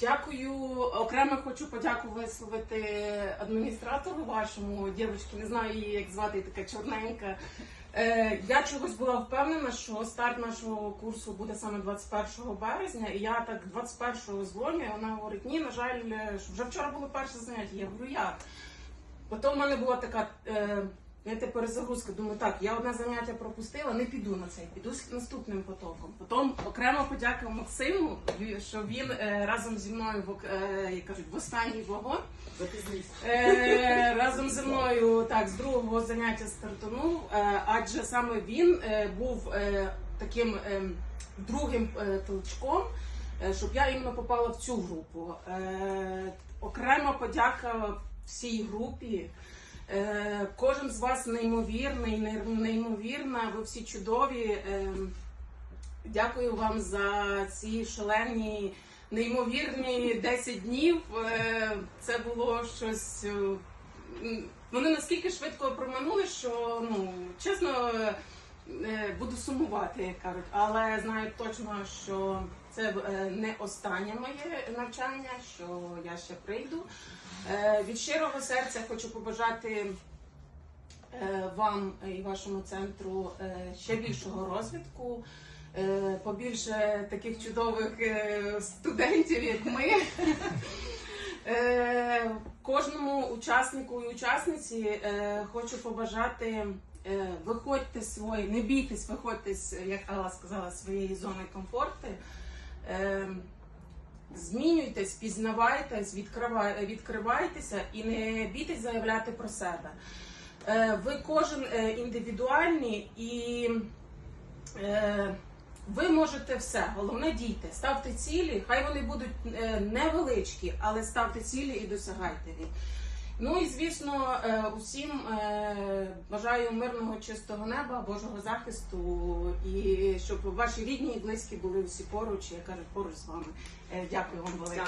Дякую. Окремо хочу подяку висловити адміністратору вашому, дівчинки, не знаю її, як звати, така чорненька. Е, я чогось була впевнена, що старт нашого курсу буде саме 21 березня, і я так 21-го дзвоню, і вона говорить, ні, на жаль, е, вже вчора було перше заняття. Я говорю, як? Потім в мене була така е, знаєте, перезагрузка. Думаю, так, я одне заняття пропустила, не піду на цей, піду з наступним потоком. Потім окремо подяка Максиму, що він е, разом зі мною е, як кажуть, в останній вагон. Е, разом зі мною так з другого заняття стартанув, адже саме він був таким другим толчком, щоб я іменно попала в цю групу. Окрема подяка всій групі. Е, кожен з вас неймовірний, ней- неймовірна, ви всі чудові. Е, Дякую вам за ці шалені, неймовірні 10 днів. Е, Це було щось. Вони наскільки швидко проминули, що ну чесно буду сумувати, як кажуть, але знаю точно, що це е, не останнє моє навчання, що я ще прийду. Е, Від щирого серця хочу побажати е, вам і вашому центру е, ще більшого розвитку, е, побільше таких чудових е, студентів, як ми. Е, Кожному учаснику і учасниці е, хочу побажати. Е, Виходьте свої, не бійтесь, виходьте як Алла сказала, своєї зони комфорту. Е, Змінюйтесь, пізнавайтесь, відкривайтеся і не бійтесь заявляти про себе. Е, Ви кожен індивідуальний і ви можете все. Головне дійте. Ставте цілі, хай вони будуть невеличкі, але ставте цілі і досягайте їх. Ну і звісно, е, усім е, бажаю мирного чистого неба, Божого захисту, і щоб ваші рідні і близькі були всі поруч, я кажу, поруч з вами. Е, Дякую вам велике.